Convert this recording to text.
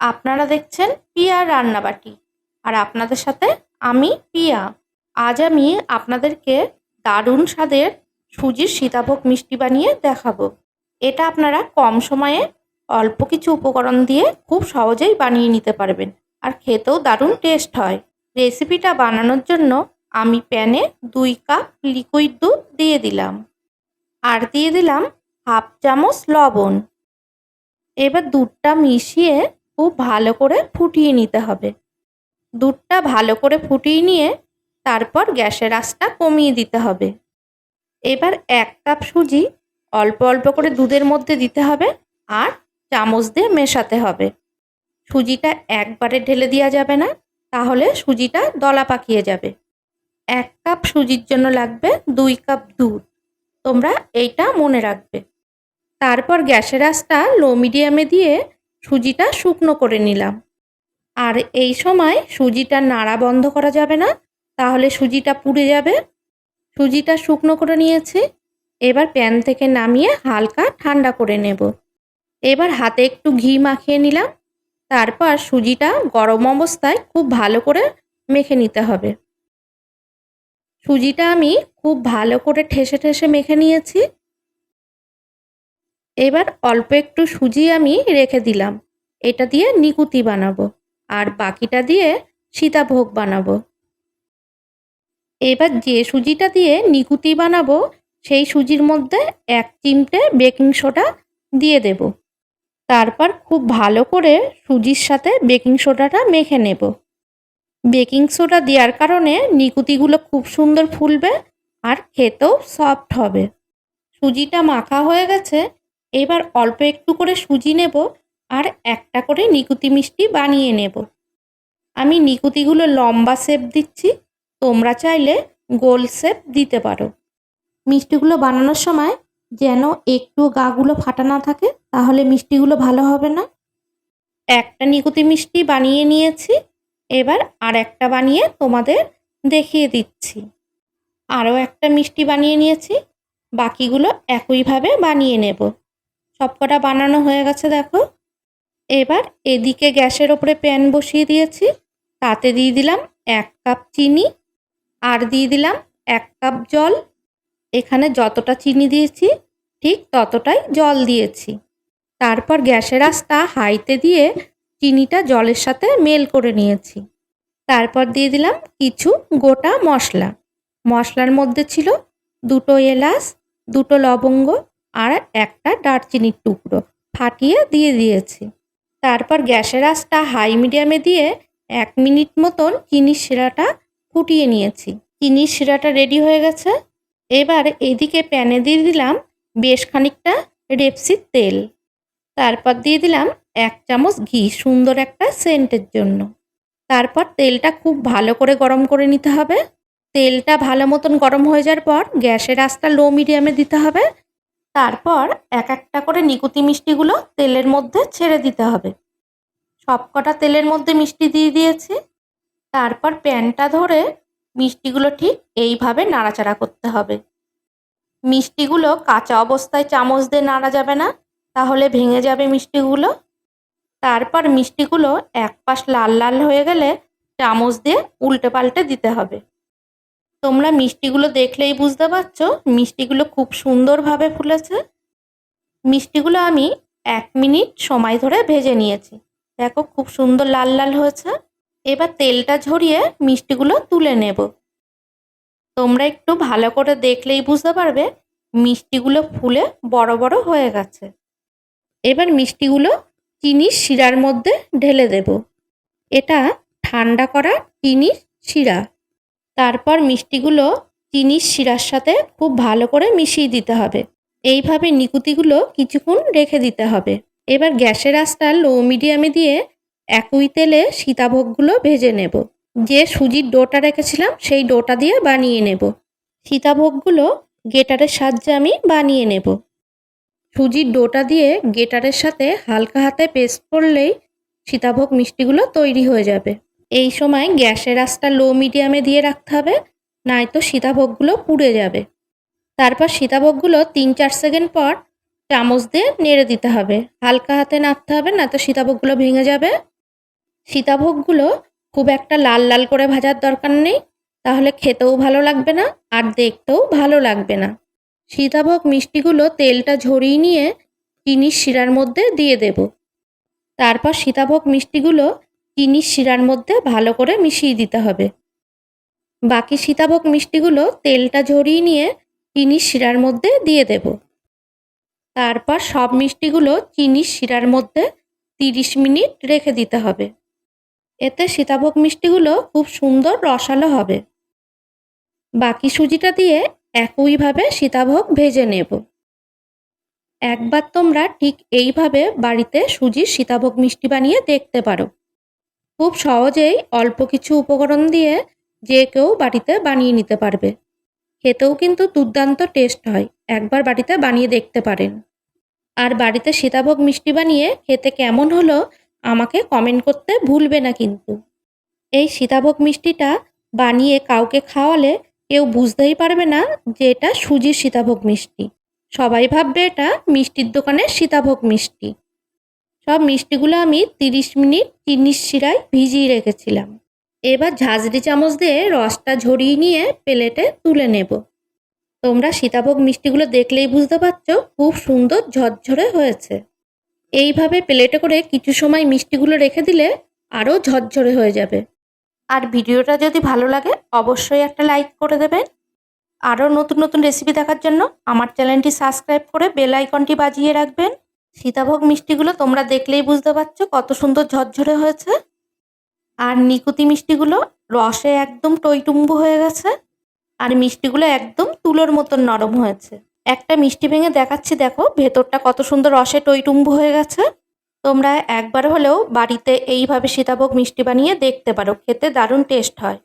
আপনারা দেখছেন পিয়ার রান্নাবাটি। আর আপনাদের সাথে আমি পিয়া। আজ আমি আপনাদেরকে দারুণ স্বাদের সুজির সীতাভোগ মিষ্টি বানিয়ে দেখাবো। এটা আপনারা কম সময়ে অল্প কিছু উপকরণ দিয়ে খুব সহজেই বানিয়ে নিতে পারবেন। আর খেতেও দারুণ টেস্ট হয়। রেসিপিটা বানানোর জন্য আমি প্যানে দুই কাপ লিকুইড দুধ দিয়ে দিলাম। আর দিয়ে দিলাম হাফ চামচ লবণ। এবার দুধটা মিশিয়ে খুব ভালো করে ফুটিয়ে নিতে হবে। দুধটা ভালো করে ফুটিয়ে নিয়ে তারপর গ্যাসের আঁচটা কমিয়ে দিতে হবে। এবার এক কাপ সুজি অল্প অল্প করে দুধের মধ্যে দিতে হবে আর চামচ দিয়ে মেশাতে হবে। সুজিটা একবারে ঢেলে দেওয়া যাবে না, তাহলে সুজিটা দলা পাকিয়ে যাবে। এক কাপ সুজির জন্য লাগবে দুই কাপ দুধ। তোমরা এইটা মনে রাখবে। তারপর গ্যাসের আঁচটা লো মিডিয়ামে দিয়ে সুজিটা শুকনো করে নিলাম। আর এই সময় সুজিটা নাড়া বন্ধ করা যাবে না, তাহলে সুজিটা পুড়ে যাবে। সুজিটা শুকনো করে নিয়েছি, এবার প্যান থেকে নামিয়ে হালকা ঠান্ডা করে নেব। এবার হাতে একটু ঘি মাখিয়ে নিলাম, তারপর সুজিটা গরম অবস্থায় খুব ভালো করে মেখে নিতে হবে। সুজিটা আমি খুব ভালো করে ঠেসে ঠেসে মেখে নিয়েছি এবার অল্প একটু সুজি আমি রেখে দিলাম। এটা দিয়ে নিকুতি বানাবো আর বাকিটা দিয়ে সীতাভোগ বানাবো। এবার যে সুজিটা দিয়ে নিকুতি বানাবো, সেই সুজির মধ্যে এক চিমটে বেকিং সোডা দিয়ে দেব। তারপর খুব ভালো করে সুজির সাথে বেকিং সোডাটা মেখে নেব। বেকিং সোডা দেওয়ার কারণে নিকুতিগুলো খুব সুন্দর ফুলবে আর খেতেও সফট হবে। সুজিটা মাখা হয়ে গেছে এবার অল্প একটু করে সুজি নেব আর একটা করে নিকুতি মিষ্টি বানিয়ে নেব। আমি নিকুতিগুলো লম্বা শেপ দিচ্ছি, তোমরা চাইলে গোল শেপ দিতে পারো। মিষ্টিগুলো বানানোর সময় যেন একটু গাগুলো ফাটা না থাকে, তাহলে মিষ্টিগুলো ভালো হবে না। একটা নিকুতি মিষ্টি বানিয়ে নিয়েছি, এবার আর একটা বানিয়ে তোমাদের দেখিয়ে দিচ্ছি। আরও একটা মিষ্টি বানিয়ে নিয়েছি, বাকিগুলো একইভাবে বানিয়ে নেব। সবকটা বানানো হয়ে গেছে, দেখো। এবার এদিকে গ্যাসের ওপরে প্যান বসিয়ে দিয়েছি। তাতে দিয়ে দিলাম এক কাপ চিনি আর দিয়ে দিলাম এক কাপ জল। এখানে যতটা চিনি দিয়েছি, ঠিক ততটাই জল দিয়েছি। তারপর গ্যাসের আস্তা হাইতে দিয়ে চিনিটা জলের সাথে মেল করে নিয়েছি। তারপর দিয়ে দিলাম কিছু গোটা মশলা। মশলার মধ্যে ছিল দুটো এলাচ, দুটো লবঙ্গ আর একটা দারচিনির টুকরো ফাটিয়ে দিয়ে দিয়েছি। তারপর গ্যাসের আঁচটা হাই মিডিয়ামে দিয়ে এক মিনিট মতন চিনির শিরাটা ফুটিয়ে নিয়েছি। চিনির শিরাটা রেডি হয়ে গেছে। এবার এদিকে প্যানে দিয়ে দিলাম বেশ খানিকটা রেপসির তেল। তারপর দিয়ে দিলাম এক চামচ ঘি সুন্দর একটা সেন্টের জন্য। তারপর তেলটা খুব ভালো করে গরম করে নিতে হবে। তেলটা ভালো মতন গরম হয়ে যাওয়ার পর গ্যাসের আস্তা লো মিডিয়ামে দিতে হবে। তারপর এক একটা করে নিকুতি মিষ্টিগুলো তেলের মধ্যে ছেড়ে দিতে হবে। সবকটা তেলের মধ্যে মিষ্টি দিয়ে দিয়েছি। তারপর প্যানটা ধরে মিষ্টিগুলো ঠিক এইভাবে নাড়াচাড়া করতে হবে। মিষ্টিগুলো কাঁচা অবস্থায় চামচ দিয়ে নাড়া যাবে না, তাহলে ভেঙে যাবে মিষ্টিগুলো। তারপর মিষ্টিগুলো এক পাশ লাল লাল হয়ে গেলে চামচ দিয়ে উল্টে পাল্টে দিতে হবে। তোমরা মিষ্টিগুলো দেখলেই বুঝতে পারছ, মিষ্টিগুলো খুব সুন্দরভাবে ফুলেছে। মিষ্টিগুলো আমি এক মিনিট সময় ধরে ভেজে নিয়েছি। দেখো খুব সুন্দর লাল লাল হয়েছে। এবার তেলটা ঝরিয়ে মিষ্টিগুলো তুলে নেব। তোমরা একটু ভালো করে দেখলেই বুঝতে পারবে, মিষ্টিগুলো ফুলে বড় বড় হয়ে গেছে। এবার মিষ্টিগুলো চিনির শিরার মধ্যে ঢেলে দেব। এটা ঠান্ডা করা চিনির শিরা। তারপর মিষ্টিগুলো চিনির শিরার সাথে খুব ভালো করে মিশিয়ে দিতে হবে। এইভাবে নিকুতিগুলো কিছুক্ষণ রেখে দিতে হবে। এবার গ্যাসের আঁচটা লো মিডিয়ামে দিয়ে একই তেলে সীতাভোগগুলো ভেজে নেব। যে সুজির ডোটা রেখেছিলাম, সেই ডোটা দিয়ে বানিয়ে নেব। সীতাভোগগুলো গেটারের সাহায্যে আমি বানিয়ে নেব। সুজির ডোটা দিয়ে গেটারের সাথে হালকা হাতে পেস্ট করলেই সীতাভোগ মিষ্টিগুলো তৈরি হয়ে যাবে। এই সময় গ্যাসের আঁচটা লো মিডিয়ামে দিয়ে রাখতে হবে নয়তো সীতাভোগগুলো পুড়ে যাবে। তারপর সীতাভোগগুলো তিন চার সেকেন্ড পর চামচ দিয়ে নেড়ে দিতে হবে। হালকা হাতে নাড়তে হবে না তো সীতাভোগগুলো ভেঙে যাবে। সীতাভোগগুলো খুব একটা লাল লাল করে ভাজার দরকার নেই, তাহলে খেতেও ভালো লাগবে না আর দেখতেও ভালো লাগবে না। সীতাভোগ মিষ্টিগুলো তেলটা ঝরিয়ে নিয়ে চিনির শিরার মধ্যে দিয়ে দেব। তারপর সীতাভোগ মিষ্টিগুলো চিনির শিরার মধ্যে ভালো করে মিশিয়ে দিতে হবে। বাকি সীতাভোগ মিষ্টিগুলো তেলটা ঝরিয়ে নিয়ে চিনির শিরার মধ্যে দিয়ে দেব। তারপর সব মিষ্টিগুলো চিনির শিরার মধ্যে তিরিশ মিনিট রেখে দিতে হবে। এতে সীতাভোগ মিষ্টিগুলো খুব সুন্দর রসালো হবে। বাকি সুজিটা দিয়ে একইভাবে সীতাভোগ ভেজে নেব। একবার তোমরা ঠিক এইভাবে বাড়িতে সুজির সীতাভোগ মিষ্টি বানিয়ে দেখতে পারো। খুব সহজেই অল্প কিছু উপকরণ দিয়ে যে কেউ বাড়িতে বানিয়ে নিতে পারবে। খেতেও কিন্তু দুর্দান্ত টেস্ট হয়। একবার বাড়িতে বানিয়ে দেখতে পারেন। আর বাড়িতে সীতাভোগ মিষ্টি বানিয়ে খেতে কেমন হলো আমাকে কমেন্ট করতে ভুলবে না কিন্তু। এই সীতাভোগ মিষ্টিটা বানিয়ে কাউকে খাওয়ালে কেউ বুঝতেই পারবে না যে এটা সুজির সীতাভোগ মিষ্টি। সবাই ভাববে এটা মিষ্টির দোকানের সীতাভোগ মিষ্টি। সব মিষ্টিগুলো আমি তিরিশ মিনিট চিনির শিরায় ভিজিয়ে রেখেছিলাম। এবার ঝাঁঝরি চামচ দিয়ে রসটা ঝরিয়ে নিয়ে প্লেটে তুলে নেব। তোমরা সীতাভোগ মিষ্টিগুলো দেখলেই বুঝতে পারছ, খুব সুন্দর ঝরঝরে হয়েছে। এইভাবে প্লেটে করে কিছু সময় মিষ্টিগুলো রেখে দিলে আরও ঝরঝরে হয়ে যাবে। আর ভিডিওটা যদি ভালো লাগে, অবশ্যই একটা লাইক করে দেবেন আরও নতুন নতুন রেসিপি দেখার জন্য আমার চ্যানেলটি সাবস্ক্রাইব করে বেল আইকনটি বাজিয়ে রাখবেন। সীতাভোগ মিষ্টিগুলো তোমরা দেখলেই বুঝতে পারছ কত সুন্দর ঝরঝরে হয়েছে। আর নিকুতি মিষ্টিগুলো রসে একদম টইটুম্বু হয়ে গেছে। আর মিষ্টিগুলো একদম তুলোর মতন নরম হয়েছে। একটা মিষ্টি ভেঙে দেখাচ্ছি, দেখো, ভেতরটা কত সুন্দর রসে টইটুম্বু হয়ে গেছে। তোমরা একবার হলেও বাড়িতে এইভাবে সীতাভোগ মিষ্টি বানিয়ে দেখতে পারো, খেতে দারুণ টেস্ট হয়।